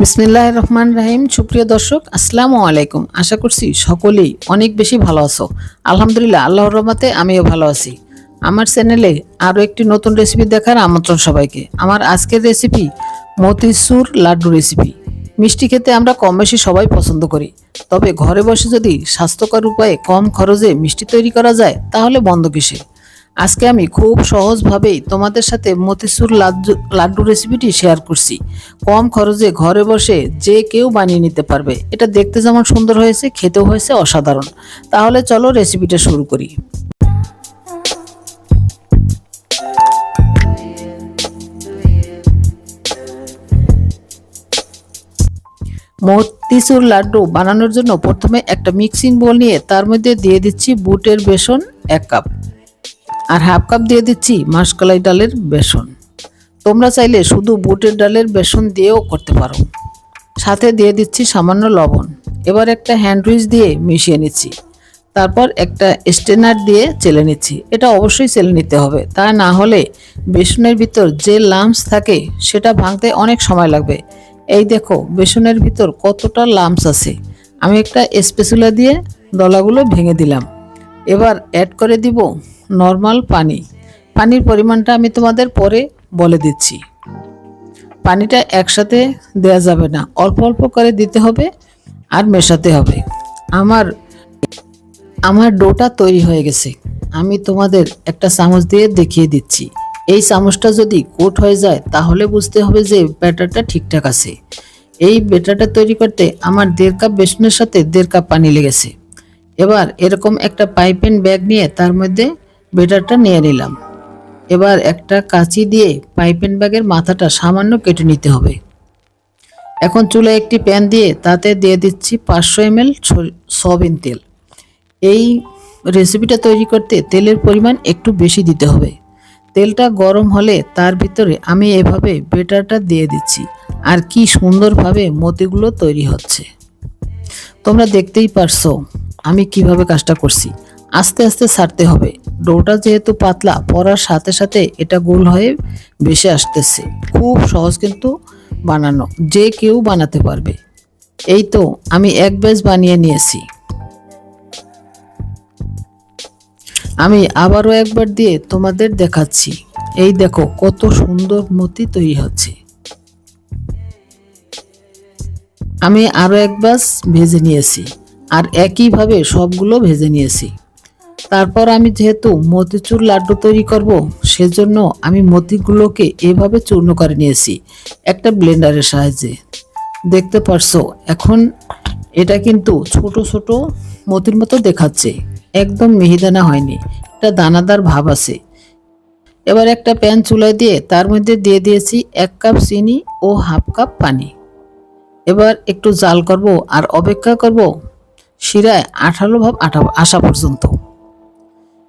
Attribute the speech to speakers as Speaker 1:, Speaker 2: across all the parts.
Speaker 1: বিসমিল্লাহ রহমান রাহিম। সুপ্রিয় দর্শক, আসসালামু আলাইকুম। আশা করছি সকলেই অনেক বেশি ভালো আছো। আলহামদুলিল্লাহ, আল্লাহর রহমতে আমিও ভালো আছি। আমার চ্যানেলে আরও একটি নতুন রেসিপি দেখার আমন্ত্রণ সবাইকে। আমার আজকের রেসিপি মতিসুর লাড্ডু রেসিপি মিষ্টি খেতে আমরা কম বেশি সবাই পছন্দ করি। তবে ঘরে বসে যদি স্বাস্থ্যকর উপায়ে কম খরচে মিষ্টি তৈরি করা যায়, তাহলে বন্ধ কিসে? আজকে আমি খুব সহজভাবেই তোমাদের সাথে মতিচুর লাড্ডু লাড্ডু রেসিপিটি শেয়ার করছি। কম খরচে ঘরে বসে যে কেউ বানিয়ে নিতে পারবে। এটা দেখতে যেমন সুন্দর হয়েছে, খেতেও হয়েছে অসাধারণ। তাহলে চলো রেসিপিটা শুরু করি। মতিচুর লাড্ডু বানানোর জন্য প্রথমে একটা মিক্সিং বোল নিয়ে তার মধ্যে দিয়ে দিচ্ছি বুটের বেসন এক কাপ আর হাফ কাপ দিয়ে দিচ্ছি মাসকলাই ডালের বেসন। তোমরা চাইলে শুধু বুটের ডালের বেসন দিয়েও করতে পারো। সাথে দিয়ে দিচ্ছি সামান্য লবণ। এবার একটা হ্যান্ড উইচ দিয়ে মিশিয়ে নিচ্ছি। তারপর একটা স্টেনার দিয়ে চেলে নিচ্ছি। এটা অবশ্যই চেলে নিতে হবে। তা না হলে বেসনের ভিতর যে লামস থাকে, সেটা ভাঙতে অনেক সময় লাগবে। এই দেখো, বেসনের ভিতর কতটা লামস আছে। আমি একটা স্পেসুলা দিয়ে দলাগুলো ভেঙে দিলাম। এবার অ্যাড করে দিব নর্মাল পানি পানির পরিমাণটা আমি তোমাদের পরে বলে দিচ্ছি। পানিটা একসাথে দেয়া যাবে না। অল্প অল্প করে দিতে হবে আর মেশাতে হবে। আমার আমার ডোটা তৈরি হয়ে গেছে। আমি তোমাদের একটা চামচ দিয়ে দেখিয়ে দিচ্ছি। এই চামচটা যদি কোট হয়ে যায়, তাহলে বুঝতে হবে যে ব্যাটারটা ঠিকঠাক আছে। এই ব্যাটারটা তৈরি করতে আমার দেড় কাপ বেসনের সাথে দেড় কাপ পানি লেগেছে। এবার এরকম একটা পাইপেন ব্যাগ নিয়ে তার মধ্যে বেটারটা নিয়ে নিলাম। এবার একটা কাঁচি দিয়ে পাইপেন ব্যাগের মাথাটা সামান্য কেটে নিতে হবে। এখন চুলায় একটি প্যান দিয়ে তাতে দিয়ে দিচ্ছি পাঁচশো এম এল সয়াবিন তেল। এই রেসিপিটা তৈরি করতে তেলের পরিমাণ একটু বেশি দিতে হবে। তেলটা গরম হলে তার ভিতরে আমি এভাবে বেটারটা দিয়ে দিচ্ছি। আর কি সুন্দরভাবে মতিগুলো তৈরি হচ্ছে। তোমরা দেখতেই পারছ আমি কীভাবে কাজটা করছি। আস্তে আস্তে ছাড়তে হবে। ডোটা যেহেতু পাতলা, পরার সাথে সাথে এটা গোল হয়ে ভেসে আসতেছে। খুব সহজ কিন্তু বানানো, যে কেউ বানাতে পারবে। এই তো, আমি এক ব্যাচ বানিয়ে নিয়েছি। আমি আবারও একবার দিয়ে তোমাদের দেখাচ্ছি। এই দেখো, কত সুন্দর মতি তৈরি হচ্ছে। আমি আরও এক ব্যাচ ভেজে নিয়েছি, আর একইভাবে সবগুলো ভেজে নিয়েছি। তারপর আমি যেহেতু মতিচুর লাড্ডু তৈরি করব, সেজন্য আমি মতিগুলোকে এভাবে চূর্ণ করে নিয়েছি, একটা ব্লেন্ডারের সাহায্যে। দেখতে পারছ, এখন এটা কিন্তু ছোট ছোট মতির মতো দেখাচ্ছে, একদম মিহিদানা হয়নি, একটা দানাদার ভাব আছে। এবার একটা প্যান চুলায় দিয়ে তার মধ্যে দিয়ে দিয়েছি এক কাপ চিনি ও হাফ কাপ পানি। এবার একটু জাল করব আর অপেক্ষা করব শিরায় আঠালো ভাব আঠা আসা পর্যন্ত।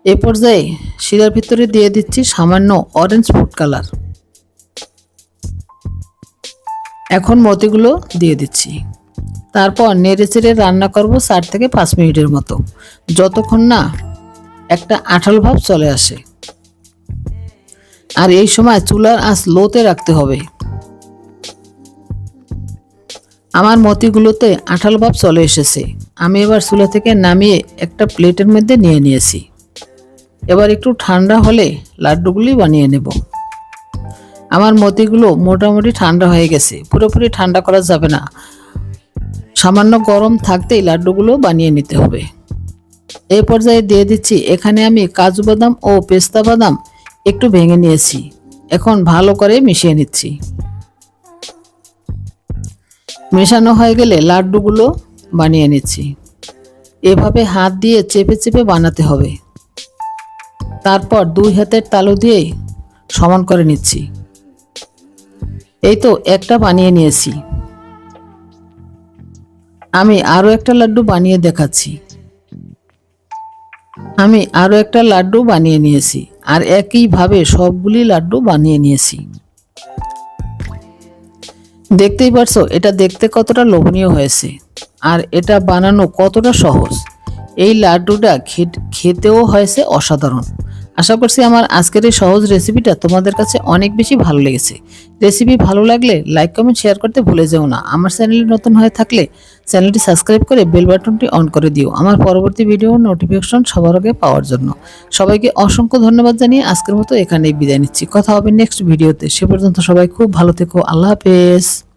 Speaker 1: এ পর্যায়ে শিরার ভিতরে দিয়ে দিচ্ছি সামান্য অরেঞ্জ ফুড কালার এখন মতিগুলো দিয়ে দিচ্ছি। তারপর নেড়ে চেড়ে রান্না করব চার থেকে পাঁচ মিনিটের মতো। যতক্ষণ না একটা আঠালো ভাব চলে আসে। আর এই সময় চুলার আঁচ লোতে রাখতে হবে। আমার মতিগুলোতে আঠাল ভাব চলে এসেছে। আমি এবার চুলা থেকে নামিয়ে একটা প্লেটের মধ্যে নিয়ে নিয়েছি। এবার একটু ঠান্ডা হলে লাড্ডুগুলি বানিয়ে নেব। আমার মতিগুলো মোটামুটি ঠান্ডা হয়ে গেছে, পুরোপুরি ঠান্ডা করা যাবে না। সামান্য গরম থাকতেই লাড্ডুগুলো বানিয়ে নিতে হবে। এই পর্যায়ে দিয়ে দিচ্ছি, এখানে আমি কাজু বাদাম ও পেস্তা বাদাম একটু ভেঙে নিয়েছি। এখন ভালো করে মিশিয়ে নিচ্ছি। মেশানো হয়ে গেলে লাড্ডুগুলো বানিয়ে নিচ্ছি। এভাবে হাত দিয়ে চেপে চেপে বানাতে হবে। তারপর দুই হাতের তালু দিয়ে সমান করে নিচ্ছি। এই তো একটা বানিয়ে নিয়েছি। আমি আরও একটা লাড্ডু বানিয়ে দেখাচ্ছি। আমি আরও একটা লাড্ডু বানিয়ে নিয়েছি আর একইভাবে সবগুলি লাড্ডু বানিয়ে নিয়েছি। দেখতেই পারছ, এটা দেখতে কতটা লোভনীয় হয়েছে আর এটা বানানো কতটা সহজ। এই লাড্ডুটা খেতেও হয়েছে অসাধারণ। আশা করছি আমার আজকের এই সহজ রেসিপিটা তোমাদের কাছে অনেক বেশি ভালো লেগেছে। রেসিপি ভালো লাগলে লাইক কমেন্ট শেয়ার করতে ভুলে যেও না। আমার চ্যানেলে নতুন হয়ে থাকলে চ্যানেলটি সাবস্ক্রাইব করে বেল বাটনটি অন করে দিও। আমার পরবর্তী ভিডিও নোটিফিকেশন সবার আগে পাওয়ার জন্য। সবাইকে অসংখ্য ধন্যবাদ জানিয়ে আজকের মতো এখানেই বিদায় নিচ্ছি। কথা হবে নেক্সট ভিডিওতে সে পর্যন্ত সবাই খুব ভালো থেকো। আল্লাহ হাফেজ।